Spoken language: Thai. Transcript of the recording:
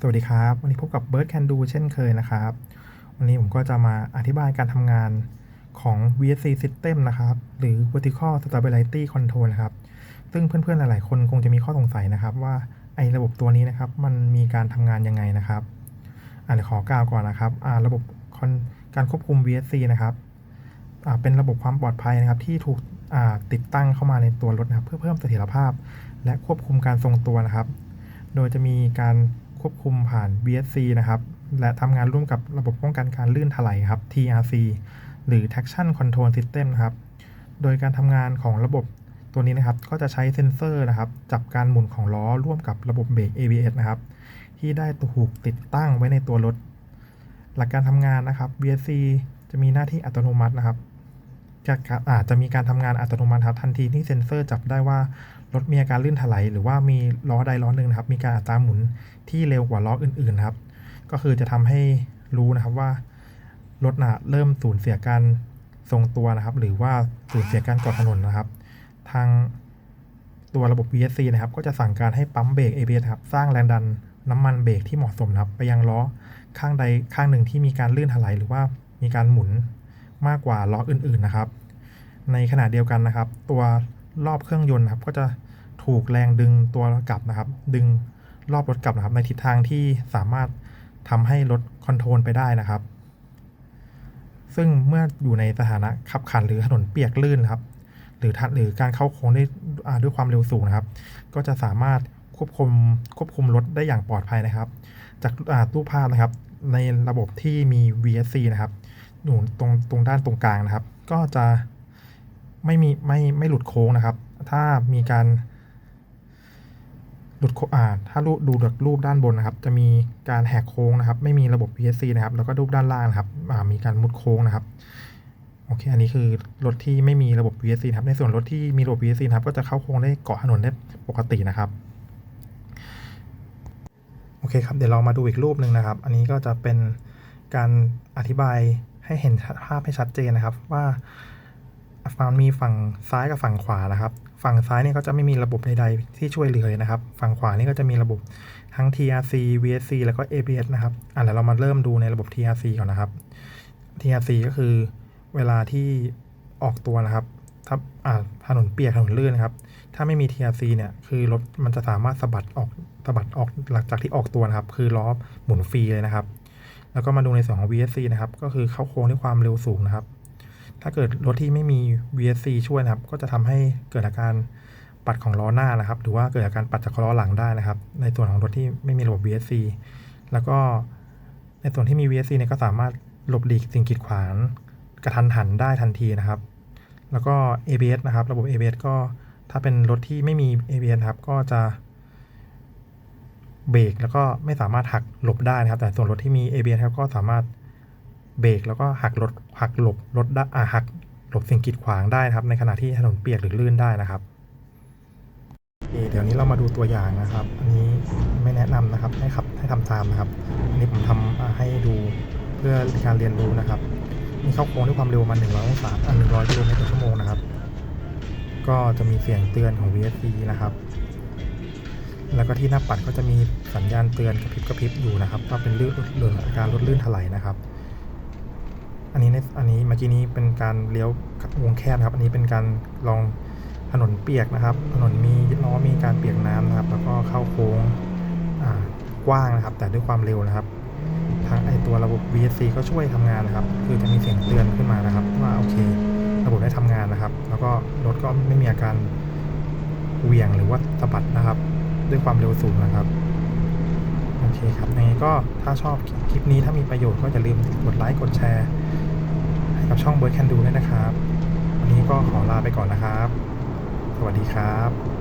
สวัสดีครับ วันนี้พบกับ Bird Can Do เช่นเคยนะครับ วันนี้ผมก็จะมาอธิบายการทำงานของ VSC System นะครับ หรือ Vertical Stability Control นะครับ ซึ่งเพื่อนๆ หลายๆ คนคงจะมีข้อสงสัยนะครับ ว่าไอ้ระบบตัวนี้นะครับ มันมีการทำงานยังไงนะครับอ่าเดี๋ยวขอกล่าวก่อนนะครับอ่าระบบการควบคุม VSC นะครับอ่าเป็นระบบความปลอดภัยนะครับที่ถูกอ่าติดตั้งเข้ามาในตัวรถนะครับ เพื่อเพิ่มเสถียรภาพ และควบคุมการทรงตัวนะครับ โดยจะมีการ ควบคุมผ่าน VSC นะครับ และทำงานร่วมกับระบบป้องกันการลื่นถลายครับ TRC หรือ Traction Control System นะครับ โดยการทำงานของระบบตัวนี้นะครับ ก็จะใช้เซ็นเซอร์นะครับ จับการหมุนของล้อร่วมกับระบบเบรก ABS นะครับ ที่ได้ถูกติดตั้งไว้ในตัวรถ หลักการทำงานนะครับ VSC จะมีหน้าที่อัตโนมัตินะครับ จะอาจจะมีการทำงานอัตโนมัติครับทันทีที่เซ็นเซอร์จับได้ว่ารถมีอาการลื่นถลายหรือว่ามีล้อใดล้อหนึ่งนะครับ มีการอัตราหมุนที่เร็วกว่าล้ออื่นๆนะครับ ก็คือจะทำให้รู้นะครับว่ารถนะเริ่มสูญเสียการทรงตัวนะครับ หรือว่าสูญเสียการเกาะถนนนะครับ ทางตัวระบบ VSC นะครับ ก็จะสั่งการให้ปั๊มเบรก ABS ครับ สร้างแรงดันน้ำมันเบรกที่เหมาะสมนะครับ ไปยังล้อข้างใดข้างหนึ่งที่มีการลื่นถลายหรือว่ามีการหมุน มากกว่าล้ออื่นๆนะครับ ในขณะเดียวกันนะครับ ตัวรอบเครื่องยนต์นะครับ ก็จะถูกแรงดึงตัวกลับนะครับ ดึงรอบรถกลับนะครับ ในทิศทางที่สามารถทำให้รถคอนโทรลไปได้นะครับ ซึ่งเมื่ออยู่ในสถานะขับขันหรือถนนเปียกลื่นนะครับ หรือทัหรือการเข้าโค้งได้ด้วยความเร็วสูงนะครับ ก็จะสามารถควบคุมควบคุมรถได้อย่างปลอดภัยนะครับ จากตู้ภาพนะครับ ในระบบที่มี VSC นะครับ อยู่ตรงตรงด้านตรงกลางนะครับ ก็จะไม่มีไม่ไม่หลุดโค้งนะครับ ถ้ามีการหลุดโค้งอ่าถ้ารูดูจากรูปด้านบนนะครับ จะมีการแหกโค้งนะครับ ไม่มีระบบ VSC นะครับ แล้วก็รูปด้านล่างนะครับอ่ามีการมุดโค้งนะครับ โอเค อันนี้คือรถที่ไม่มีระบบ VSC นะครับ ในส่วนรถที่มีระบบ VSC นะครับ ก็จะเข้าโค้งได้เกาะถนนได้ปกตินะครับ โอเคครับ เดี๋ยวเรามาดูอีกรูปหนึ่งนะครับ อันนี้ก็จะเป็นการอธิบาย ให้เห็นภาพให้ชัดเจนนะครับ ว่ามันมีฝั่งซ้ายกับฝั่งขวานะครับ ฝั่งซ้ายนี่ก็จะไม่มีระบบใดๆ ที่ช่วยเหลือเลยนะครับ ฝั่งขวานี่ก็จะมีระบบทั้ง TRC VSC แล้วก็ ABS นะครับอะเดี๋ยวเรามาเริ่มดูในระบบ TRC ก่อนนะครับ TRC ก็คือเวลาที่ออกตัวนะครับถ้าอ่าถนนเปียกถนนลื่นนะครับ ถ้าไม่มี TRC เนี่ยคือรถมันจะสามารถสะบัดออกสะบัดออกหลังจากที่ออกตัวนะครับ คือล้อหมุนฟรีเลยนะครับ แล้วก็มาดูในส่วนของ VSC นะครับ ก็คือเข้าโค้งด้วยความเร็วสูงนะครับ ถ้าเกิดรถที่ไม่มี VSC ช่วยนะครับ ก็จะทำให้เกิดอาการปัดของล้อหน้านะครับ หรือว่าเกิดอาการปัดจากล้อหลังได้นะครับ ในส่วนของรถที่ไม่มีระบบ VSC แล้วก็ในส่วนที่มี VSC เนี่ยก็สามารถหลบหลีกสิ่งกีดขวางกระทันหันได้ทันทีนะครับ แล้วก็ ABS นะครับ ระบบ ABS ก็ถ้าเป็นรถที่ไม่มี ABS ครับ ก็จะ เบรกแล้วก็ไม่สามารถหักหลบได้นะครับ แต่ส่วนรถที่มี ABS ครับก็สามารถเบรกแล้วก็หักรถหักหลบรถได้อ่าหักหลบสิ่งกีดขวางได้นะครับ ในขณะที่ถนนเปียกหรือลื่นได้นะครับเดี๋ยวนี้เรามาดูตัวอย่างนะครับ อันนี้ไม่แนะนำนะครับให้ขับให้ทำตามนะครับ อันนี้ผมทำอ่าให้ดูเพื่อการเรียนรู้นะครับนี่เข้าโค้งด้วยความเร็วประมาณ100องศาอ่า100กิโลเมตรต่อชั่วโมงนะครับ ก็จะมีเสียงเตือนของ VSC นะครับ แล้วก็ที่หน้าปัดก็จะมีสัญญาณเตือนกระพริบกระพริบอยู่นะครับว่าเป็นลื่นเรื่องอาการรถลื่นถลายนะครับ อันนี้ในอันนี้เมื่อกี้นี้เป็นการเลี้ยววงแคบนะครับ อันนี้เป็นการลองถนนเปียกนะครับ ถนนมีล้อมีการเปียกน้ำนะครับ แล้วก็เข้าโค้งกว้างนะครับ แต่ด้วยความเร็วนะครับทางไอตัวระบบ VSC ก็ช่วยทำงานนะครับ คือจะมีเสียงเตือนขึ้นมานะครับ ว่าโอเค ระบบได้ทำงานนะครับ แล้วก็รถก็ไม่มีอาการเหวี่ยงหรือว่าสะบัดนะครับ ด้วยความเร็วสูงนะครับ โอเคครับยังไงก็ถ้าชอบคลิปนี้ถ้ามีประโยชน์ก็อย่าลืมกดไลค์กดแชร์ ให้กับช่องเบิร์ดแคนดูด้วยนะครับ วันนี้ก็ขอลาไปก่อนนะครับ สวัสดีครับ